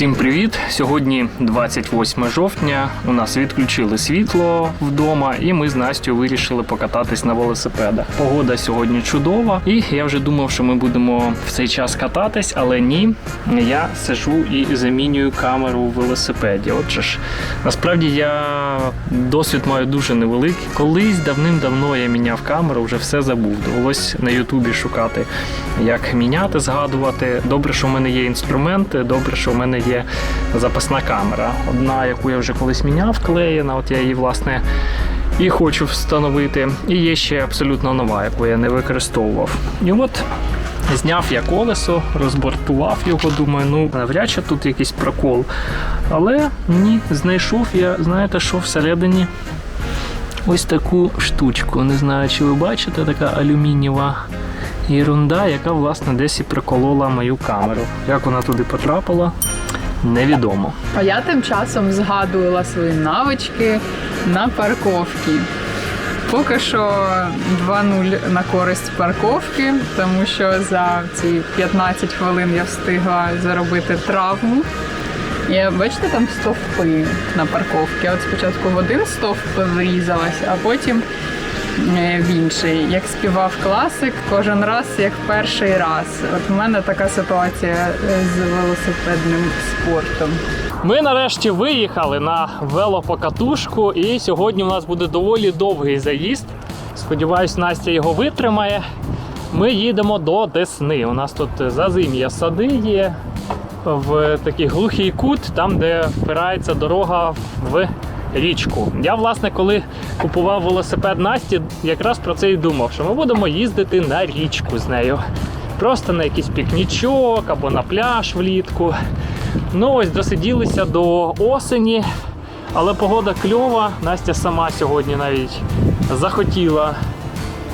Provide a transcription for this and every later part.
Всім привіт! Сьогодні 28 жовтня. У нас відключили світло вдома, і ми з Настю вирішили покататись на велосипедах. Погода сьогодні чудова, і я вже думав, що ми будемо в цей час кататись, але ні. Я сижу і замінюю камеру в велосипеді. Отже ж, насправді я досвід маю дуже невеликий. Колись давним-давно я міняв камеру, вже все забув. Довелось на Ютубі шукати, як міняти, згадувати. Добре, що в мене є інструменти, добре, що в мене є запасна камера. Одна, яку я вже колись міняв, клеєна, от я її власне і хочу встановити. І є ще абсолютно нова, яку я не використовував. І от зняв я колесо, розбортував його, думаю, ну навряд чи тут якийсь прокол. Але ні, знайшов я, знаєте, що всередині ось таку штучку. Не знаю, чи ви бачите, така алюмінієва ерунда, яка власне десь і приколола мою камеру. Як вона туди потрапила, невідомо. А я тим часом згадувала свої навички на парковці. Поки що 2-0 на користь парковки, тому що за ці 15 хвилин я встигла заробити травму. І бачите, там стовпи на парковці. От спочатку в один стовп врізалась, а потім в інший. Як співав класик, кожен раз як перший раз. От в мене така ситуація е, з велосипедним спортом. Ми нарешті виїхали на велопокатушку, і сьогодні у нас буде доволі довгий заїзд. Сподіваюсь, Настя його витримає. Ми їдемо до Десни. У нас тут зазим'я сади є в такий глухий кут, там, де впирається дорога в річку. Я, власне, коли купував велосипед Насті, якраз про це і думав, що ми будемо їздити на річку з нею. Просто на якийсь пікнічок або на пляж влітку. Ну ось досиділися до осені, але погода кльова. Настя сама сьогодні навіть захотіла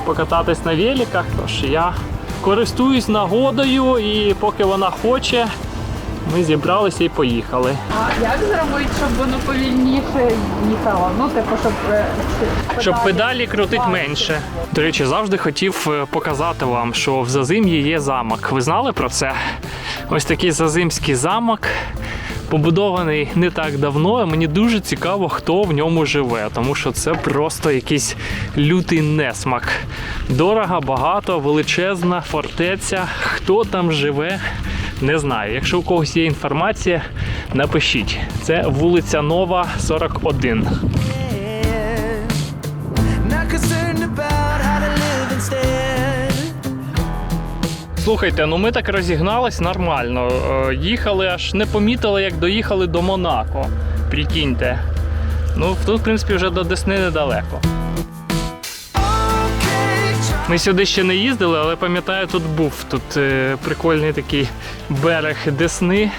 покататись на великах, тож я користуюсь нагодою і поки вона хоче, ми зібралися і поїхали. А як зробити, щоб воно повільніше їхало? Ну, типу, щоб, е, Щоб педалі крутить менше. До речі, завжди хотів е, показати вам, що в Зазим'ї є замок. Ви знали про це? Ось такий зазимський замок. Побудований не так давно, і мені дуже цікаво, хто в ньому живе, тому що це просто якийсь лютий несмак. Дорого, багато, величезна фортеця. Хто там живе, не знаю. Якщо у когось є інформація, напишіть. Це вулиця Нова, 41. Not concerned about how to live instead. Слухайте, ну ми так розігнались нормально. Е, Їхали аж не помітили, як доїхали до Монако. Прикиньте. Ну, тут, в принципі, вже до Десни недалеко. Ми сюди ще не їздили, але пам'ятаю, тут був тут е, прикольний такий берег Десни.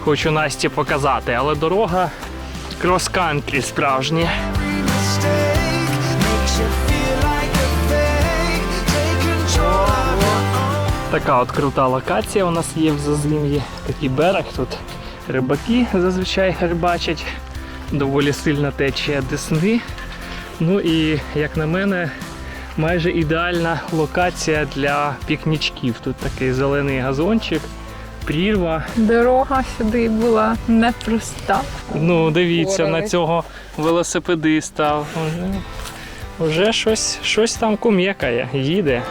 Хочу Насті показати, але дорога крос-кантрі справжня. Така от крута локація у нас є в Зазим'ї. Такий берег тут рибаки зазвичай рибачать. Доволі сильна течія Десни. Ну і, як на мене, майже ідеальна локація для пікнічків. Тут такий зелений газончик, прірва. Дорога сюди була непроста. Ну, дивіться на цього велосипедиста. Уже, уже щось, щось там кум'якає, їде.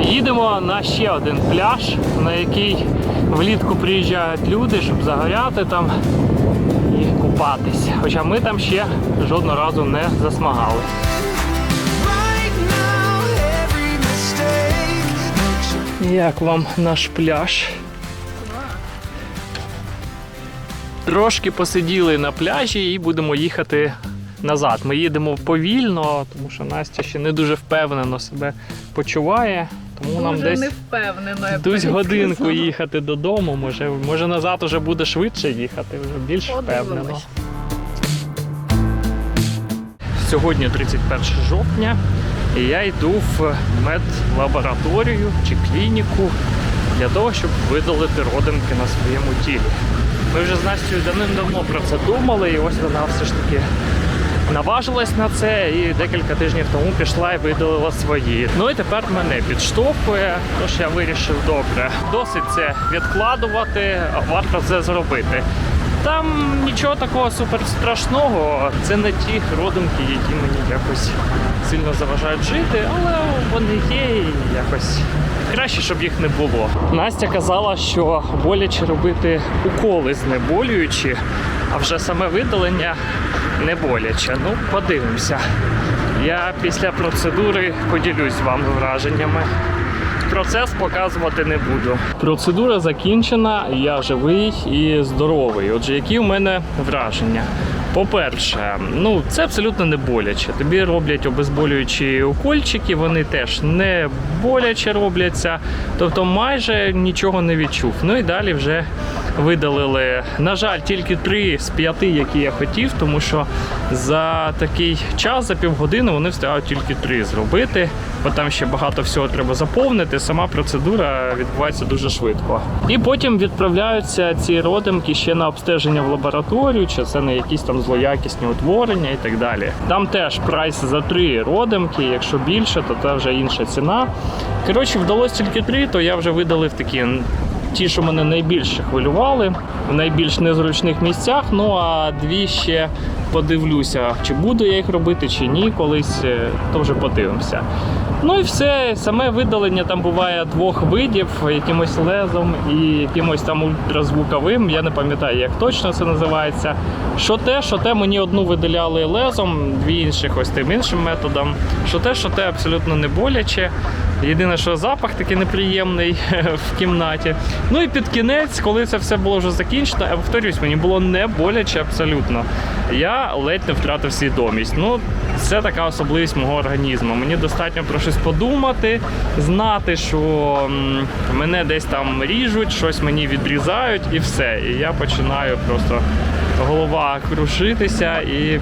Їдемо на ще один пляж, на який влітку приїжджають люди, щоб загоряти там і купатись. Хоча ми там ще жодного разу не засмагали. Як вам наш пляж? Трошки посиділи на пляжі і будемо їхати назад. Ми їдемо повільно, тому що Настя ще не дуже впевнено себе почуває. Тому нам Дуже десь невпевнено. я Десь годинку їхати додому, може, може назад уже буде швидше їхати, вже більш Подивимось. впевнено. Сьогодні 31 жовтня, і я йду в медлабораторію чи клініку для того, щоб видалити родинки на своєму тілі. Ми вже з Настю давним-давно про це думали, і ось вона все ж таки наважилась на це і декілька тижнів тому пішла і видалила свої. Ну і тепер мене підштовхує, тож я вирішив добре. Досить це відкладувати, варто це зробити. Там нічого такого супер страшного. Це не ті родинки, які мені якось сильно заважають жити, але вони є і якось краще, щоб їх не було. Настя казала, що боляче робити уколи знеболюючі, а вже саме видалення не боляче. Ну, подивимося. Я після процедури поділюсь з вами враженнями. Процес показувати не буду. Процедура закінчена, я живий і здоровий. Отже, які в мене враження? По-перше, ну це абсолютно не боляче. Тобі роблять обезболюючі укольчики, вони теж не боляче робляться, тобто майже нічого не відчув. Ну і далі вже видалили. На жаль, тільки три з п'яти, які я хотів, тому що за такий час, за півгодини, вони встигають тільки три зробити, бо там ще багато всього треба заповнити. Сама процедура відбувається дуже швидко. І потім відправляються ці родимки ще на обстеження в лабораторію, чи це не якісь там злоякісні утворення і так далі. Там теж прайс за три родимки, якщо більше, то це вже інша ціна. Коротше, вдалося тільки три, то я вже видалив такі ті, що мене найбільше хвилювали, в найбільш незручних місцях. Ну а дві ще подивлюся, чи буду я їх робити, чи ні, колись, е, то вже подивимося. Ну і все, саме видалення там буває двох видів, якимось лезом і якимось там ультразвуковим. Я не пам'ятаю, як точно це називається. Що те, що те, мені одну видаляли лезом, дві інших ось тим іншим методом. Що те, що те абсолютно не боляче. Єдине, що запах такий неприємний в кімнаті. Ну і під кінець, коли це все було вже закінчено, я повторюсь, мені було не боляче абсолютно. Я ледь не втратив свідомість. Ну, це така особливість мого організму. Мені достатньо про щось подумати, знати, що мене десь там ріжуть, щось мені відрізають, і все. І я починаю просто голова крушитися і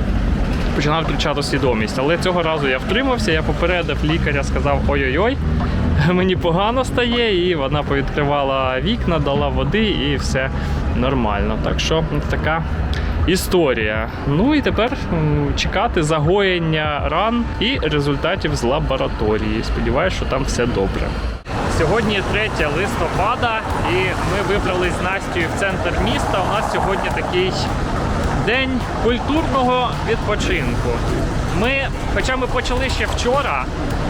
починав втрачати свідомість. Але цього разу я втримався, я попередив лікаря, сказав ой-ой-ой. Мені погано стає, і вона повідкривала вікна, дала води і все нормально. Так що така історія. Ну і тепер чекати загоєння ран і результатів з лабораторії. Сподіваюсь, що там все добре. Сьогодні 3 листопада, і ми вибрались з Настю в центр міста. У нас сьогодні такий день культурного відпочинку. Ми, хоча ми почали ще вчора,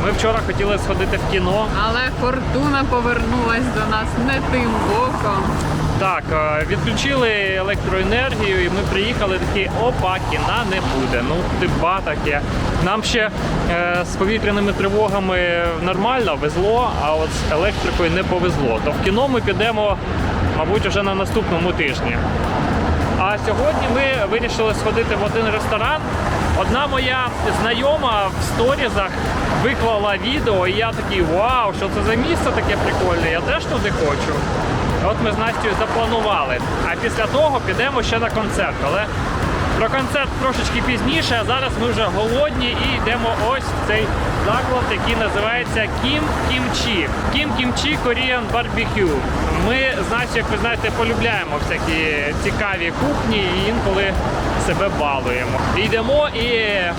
ми вчора хотіли сходити в кіно. Але фортуна повернулась до нас не тим боком. Так, е, відключили електроенергію, і ми приїхали такі, опа, кіна не буде. Ну, типа таке. Нам ще е, з повітряними тривогами нормально везло, а от з електрикою не повезло. То в кіно ми підемо, мабуть, вже на наступному тижні. А сьогодні ми вирішили сходити в один ресторан. Одна моя знайома в сторізах виклала відео, і я такий вау, що це за місце таке прикольне, я теж туди хочу. От ми з Настю запланували. А після того підемо ще на концерт. Але про концерт трошечки пізніше, а зараз ми вже голодні і йдемо ось в цей заклад, який називається Кім Кімчі. Кім Кімчі Korean Barbecue. Ми з Настю, як ви знаєте, полюбляємо всякі цікаві кухні і інколи себе балуємо. Йдемо і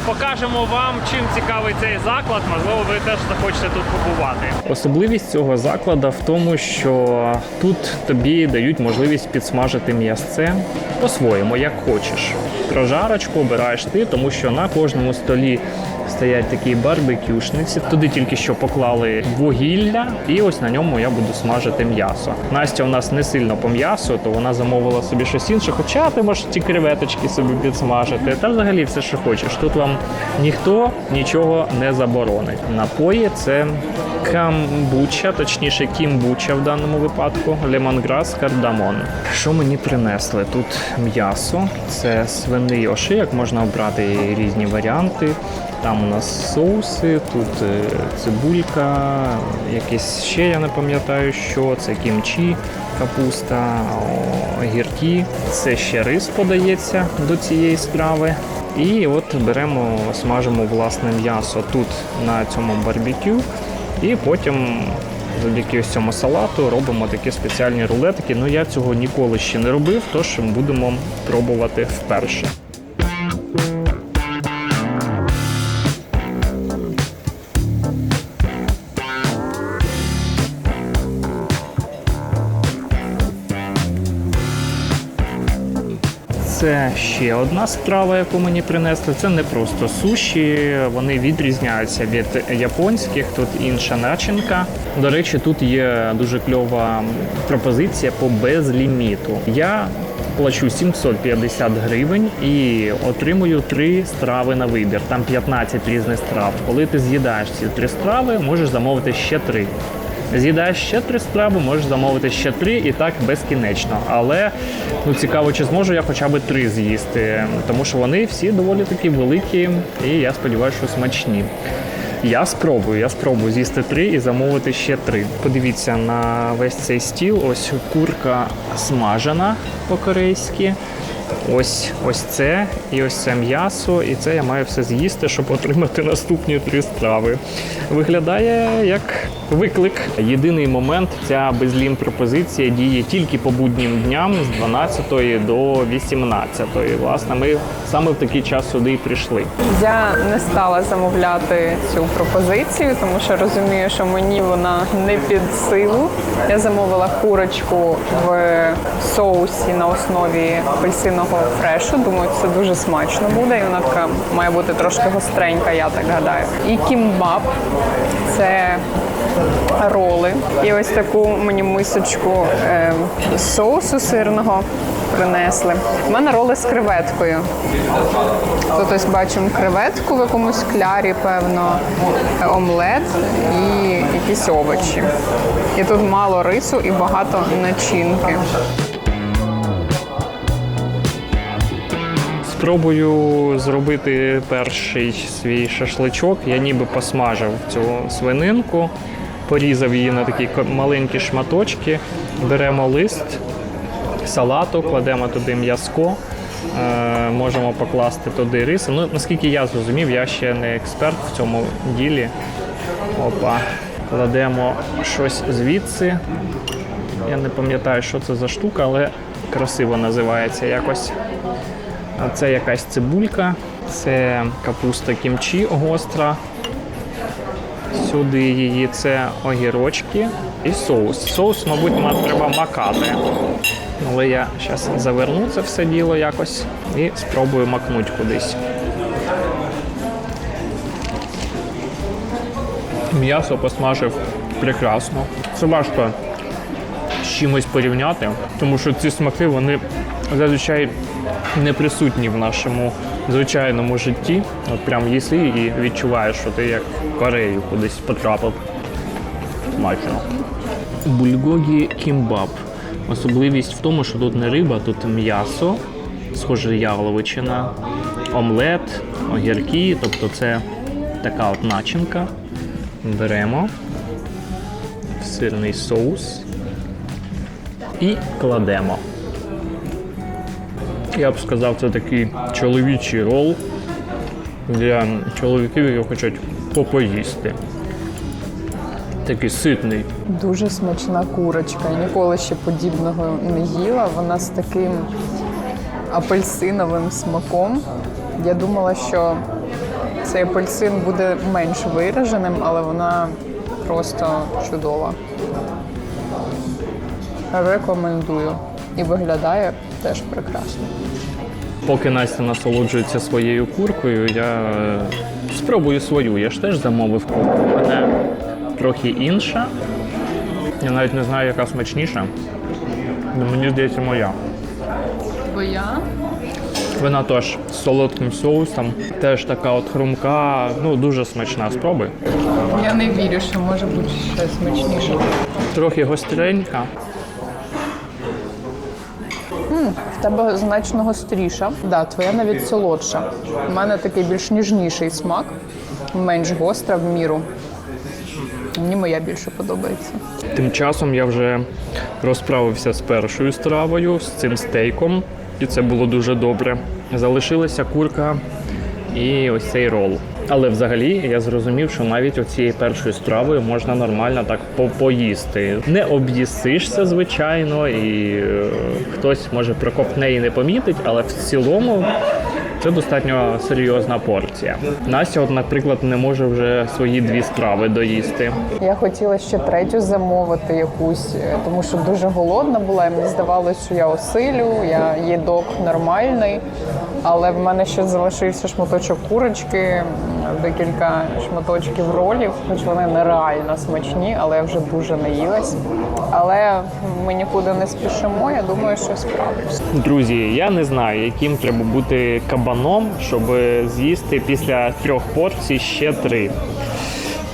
покажемо вам, чим цікавий цей заклад. Можливо, ви теж захочете тут побувати. Особливість цього закладу в тому, що тут тобі дають можливість підсмажити м'ясце по-своєму, як хочеш. Прожарочку обираєш ти, тому що на кожному столі стоять такі барбекюшниці. Туди тільки що поклали вугілля, і ось на ньому я буду смажити м'ясо. Настя у нас не сильно по м'ясу, то вона замовила собі щось інше. Хоча ти можеш ті креветочки собі підсмажити. Та взагалі все, що хочеш. Тут вам ніхто нічого не заборонить. Напої це камбуча, точніше кімбуча в даному випадку, лемонграс, кардамон. Що мені принесли? Тут м'ясо, це свиний ошияк, можна обрати різні варіанти. Там у нас соуси, тут е, цибулька, якесь ще я не пам'ятаю, що це кімчі, капуста, огірки. Це ще рис подається до цієї страви. І от беремо, смажимо власне м'ясо тут на цьому барбекю. І потім завдяки ось цьому салату робимо такі спеціальні рулетики. Ну я цього ніколи ще не робив, тож будемо пробувати вперше. Це ще одна страва, яку мені принесли. Це не просто суші, вони відрізняються від японських. Тут інша начинка. До речі, тут є дуже кльова пропозиція по безліміту. Я плачу 750 гривень і отримую три страви на вибір. Там 15 різних страв. Коли ти з'їдаєш ці три страви, можеш замовити ще три. З'їдаєш ще три страви, можеш замовити ще три і так безкінечно. Але ну цікаво, чи зможу я хоча б три з'їсти, тому що вони всі доволі такі великі, і я сподіваюся, що смачні. Я спробую, я спробую з'їсти три і замовити ще три. Подивіться на весь цей стіл. Ось курка смажена по-корейськи. Ось ось це і ось це м'ясо, і це я маю все з'їсти, щоб отримати наступні три страви. Виглядає як виклик. Єдиний момент ця безлім пропозиція діє тільки по буднім дням з 12 до 18. Власне, ми саме в такий час сюди і прийшли. Я не стала замовляти цю пропозицію, тому що розумію, що мені вона не під силу. Я замовила курочку в соусі на основі апельсинового фрешу. Думаю, це дуже смачно буде. І вона така має бути трошки гостренька, я так гадаю. І кімбаб це роли. І ось таку мені мисочку е, соусу сирного принесли. У мене роли з креветкою. Тут ось бачимо креветку в якомусь клярі, певно, омлет і якісь овочі. І тут мало рису і багато начинки. Спробую зробити перший свій шашличок. Я ніби посмажив цю свининку, порізав її на такі маленькі шматочки. Беремо лист салату, кладемо туди м'язко. Е, можемо покласти туди риси. Ну, наскільки я зрозумів, я ще не експерт в цьому ділі. Опа. Кладемо щось звідси. Я не пам'ятаю, що це за штука, але красиво називається якось. Це якась цибулька, це капуста кімчі гостра. Сюди її це огірочки і соус. Соус, мабуть, ма- треба макати. Але я зараз заверну це все діло якось і спробую макнути кудись. М'ясо посмажив прекрасно. Це важко з чимось порівняти, тому що ці смаки вони зазвичай не присутні в нашому звичайному житті. От прям їси і відчуваєш, що ти як в Корею кудись потрапив. Смачно. Бульгогі кімбаб. Особливість в тому, що тут не риба, тут м'ясо, схоже, яловичина, омлет, огірки, тобто це така от начинка. Беремо сирний соус і кладемо. Я б сказав, це такий чоловічий рол для чоловіків, які хочуть попоїсти. Такий ситний. Дуже смачна курочка. Я ніколи ще подібного не їла. Вона з таким апельсиновим смаком. Я думала, що цей апельсин буде менш вираженим, але вона просто чудова. Рекомендую. І виглядає теж прекрасно. Поки Настя насолоджується своєю куркою, я е, спробую свою. Я ж теж замовив курку. У мене трохи інша. Я навіть не знаю, яка смачніша. Але мені здається, моя. Твоя? Вона теж з солодким соусом, теж така от хрумка, ну дуже смачна. Спробуй. Я не вірю, що може бути щось смачніше. Трохи гостренька. В тебе значно гостріша. Да, твоя навіть солодша. У мене такий більш ніжніший смак, менш гостра в міру. Мені моя більше подобається. Тим часом я вже розправився з першою стравою, з цим стейком, і це було дуже добре. Залишилася курка і ось цей рол. Але взагалі я зрозумів, що навіть оцією першою стравою можна нормально так по- поїсти. Не об'їсишся, звичайно, і е, хтось може прокопне і не помітить, але в цілому Це достатньо серйозна порція. Настя, от, наприклад, не може вже свої дві страви доїсти. Я хотіла ще третю замовити якусь, е, тому що дуже голодна була. І мені здавалося, що я осилю, я їдок нормальний. Але в мене ще залишився шматочок курочки, декілька шматочків ролів, хоч вони нереально смачні, але я вже дуже наїлась. Але ми нікуди не спішимо. Я думаю, що справлюсь. Друзі, я не знаю, яким треба бути кабаном, щоб з'їсти після трьох порцій ще три.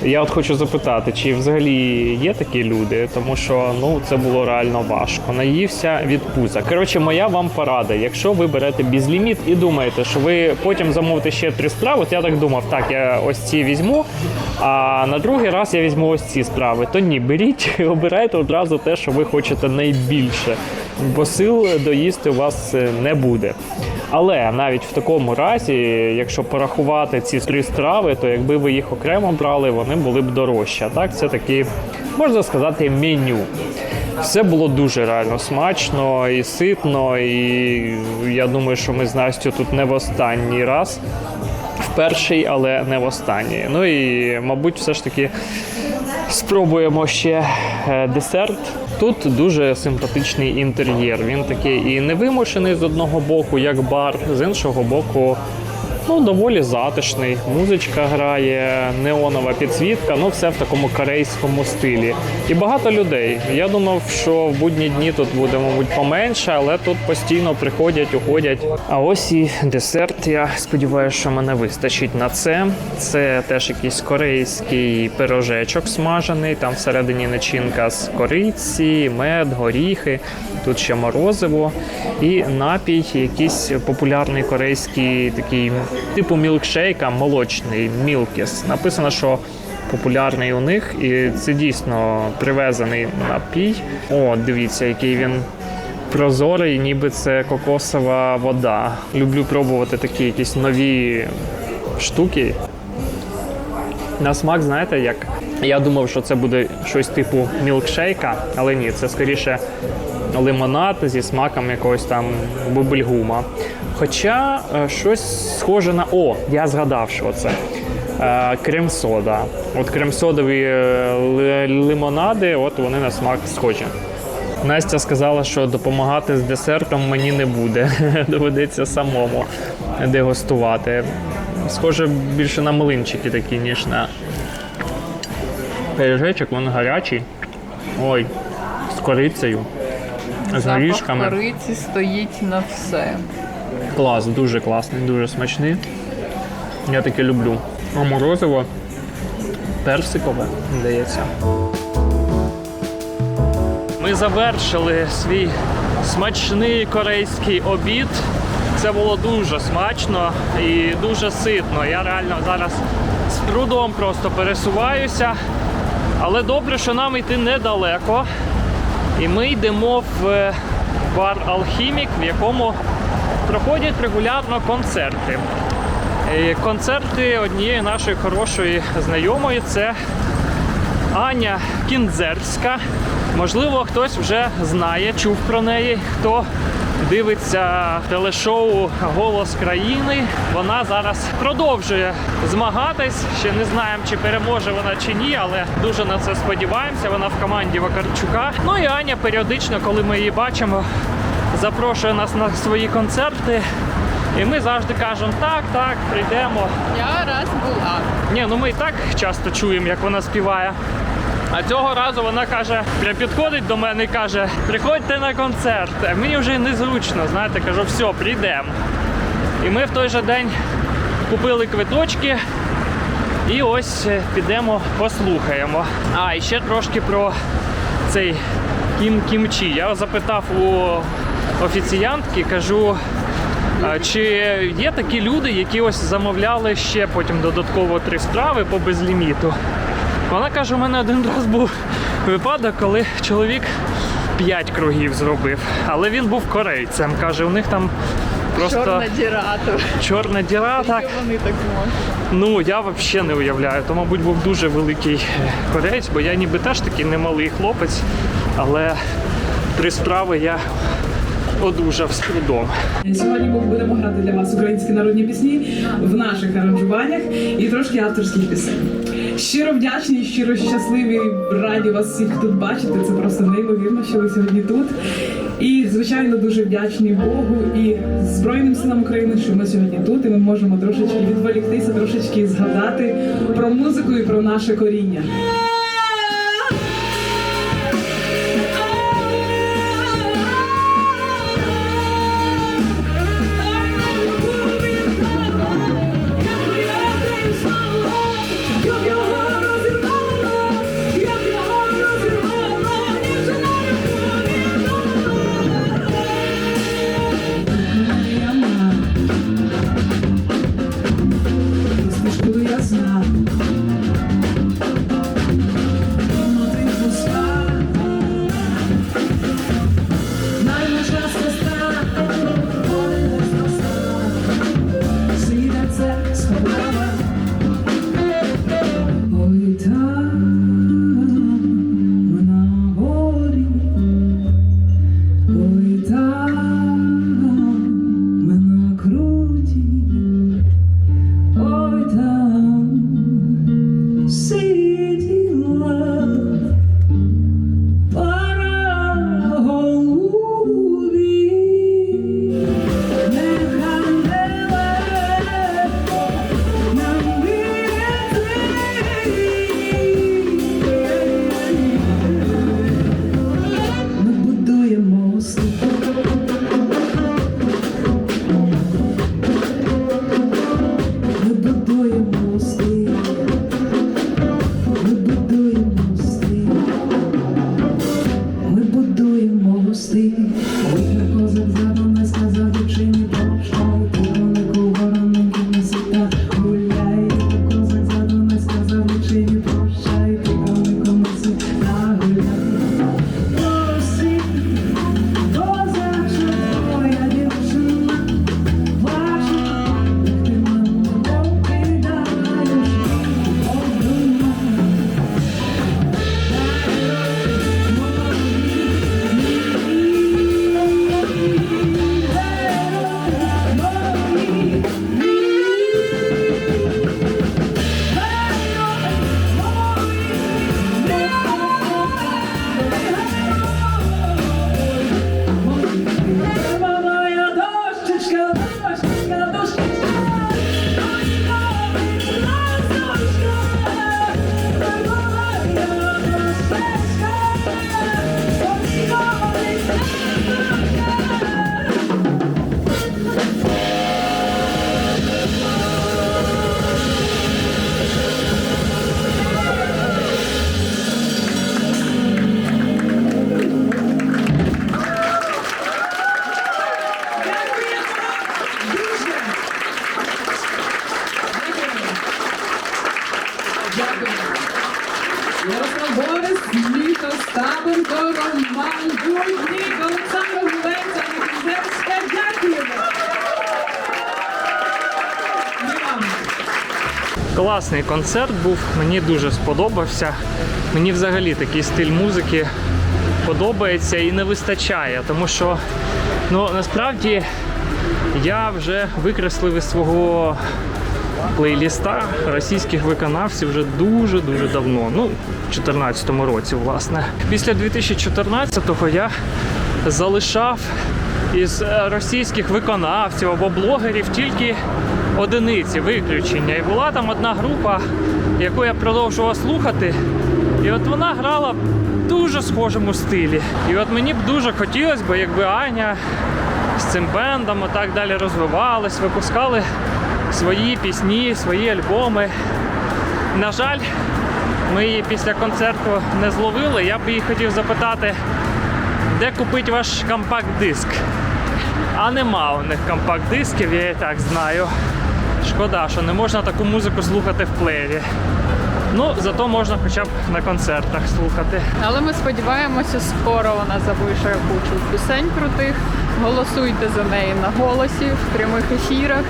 Я от хочу запитати, чи взагалі є такі люди, тому що ну це було реально важко. Наївся від пуза. Коротше, моя вам порада. Якщо ви берете безліміт і думаєте, що ви потім замовите ще три страви, от я так думав, так я ось ці візьму, а на другий раз я візьму ось ці страви. То ні, беріть обирайте одразу те, що ви хочете найбільше, бо сил доїсти у вас е, не буде. Але навіть в такому разі, якщо порахувати ці три страви, то якби ви їх окремо брали, вони були б дорожчі. Так це такі, можна сказати, меню. Все було дуже реально смачно і ситно, і я думаю, що ми з Настю тут не в останній раз. В перший, але не в останній. Ну і, мабуть, все ж таки Спробуємо ще е, десерт. Тут дуже симпатичний інтер'єр. Він такий і невимушений з одного боку, як бар, з іншого боку. Ну, доволі затишний. Музичка грає, неонова підсвітка, ну все в такому корейському стилі. І багато людей. Я думав, що в будні дні тут буде, мабуть, поменше, але тут постійно приходять, уходять. А ось і десерт. Я сподіваюся, що мене вистачить на це. Це теж якийсь корейський пирожечок смажений. Там всередині начинка з кориці, мед, горіхи. Тут ще морозиво і напій, якийсь популярний корейський такий типу мілкшейка, молочний мілкіс. Написано, що популярний у них, і це дійсно привезений напій. О, дивіться, який він прозорий, ніби це кокосова вода. Люблю пробувати такі якісь нові штуки. На смак, знаєте, як я думав, що це буде щось типу мілкшейка, але ні, це скоріше лимонад зі смаком якогось там бубльгума. Хоча е, щось схоже на. О, я згадав, що це. Крем-сода. От крем-содові е, лимонади, от вони на смак схожі. Настя сказала, що допомагати з десертом мені не буде. Доведеться самому дегустувати. Схоже більше на млинчики такі, ніж на пиріжечок, він гарячий. Ой, з корицею, з Запах горішками. кориці стоїть на все. Клас, дуже класний, дуже смачний. Я таке люблю. А морозиво персикове, здається. Ми завершили свій смачний корейський обід. Це було дуже смачно і дуже ситно. Я реально зараз з трудом просто пересуваюся. Але добре, що нам йти недалеко. І ми йдемо в е, бар Алхімік, в якому проходять регулярно концерти. І концерти однієї нашої хорошої знайомої це Аня Кінзерська. Можливо, хтось вже знає, чув про неї. Хто дивиться телешоу Голос країни. Вона зараз продовжує змагатись. Ще не знаємо, чи переможе вона чи ні, але дуже на це сподіваємося. Вона в команді Вакарчука. Ну і Аня періодично, коли ми її бачимо, запрошує нас на свої концерти. І ми завжди кажемо, так, так, прийдемо. Я раз була. Ні, ну ми і так часто чуємо, як вона співає. А цього разу вона каже, прям підходить до мене і каже: приходьте на концерт. А Мені вже незручно, знаєте, кажу, все, прийдемо. І ми в той же день купили квиточки. І ось е, підемо послухаємо. А, і ще трошки про цей кім кімчі. Я запитав у офіціантки, кажу, Чи є такі люди, які ось замовляли ще потім додатково три страви по безліміту? Вона каже, у мене один раз був випадок, коли чоловік 5 кругів зробив, але він був корейцем. Каже, у них там просто Чорна діра, то чорна діра. Так. вони так можуть. Ну я взагалі не уявляю. То, мабуть, був дуже великий е, кореєць, бо я ніби теж такий немалий хлопець, але три страви я одужав з трудом. Сьогодні будемо грати для вас українські народні пісні в наших аранжуваннях і трошки авторських пісень. Щиро вдячні, щиро щасливі, раді вас всіх тут бачити. Це просто неймовірно, що ви сьогодні тут. І звичайно дуже вдячні Богу і Збройним силам України, що ми сьогодні тут, і ми можемо трошечки відволіктися, трошечки згадати про музику і про наше коріння. Класний концерт був, мені дуже сподобався. Мені взагалі такий стиль музики подобається і не вистачає, тому що ну, насправді я вже викреслив із свого плейліста російських виконавців вже дуже-дуже давно. Ну, в 2014 році, власне. Після 2014-го я залишав із російських виконавців або блогерів тільки одиниці виключення. І була там одна група, яку я продовжував слухати. І от вона грала в дуже схожому стилі. І от мені б дуже хотілося б, якби Аня з цим бендом отак далі розвивались, випускали свої пісні, свої альбоми. На жаль, ми її після концерту не зловили. Я б її хотів запитати, де купити ваш компакт-диск. А нема у них компакт-дисків, я і так знаю. Шкода, що не можна таку музику слухати в плеєрі. Ну, зато можна хоча б на концертах слухати. Але ми сподіваємося, скоро вона запише кучу пісень крутих. Голосуйте за неї на голосі в прямих ефірах.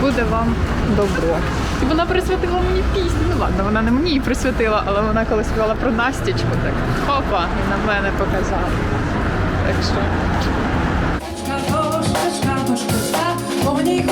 Буде вам добро. І вона присвятила мені пісню. Ну ладно, вона не мені її присвятила, але вона коли співала про Настічку, так хопа, і на мене показала. Так що Ній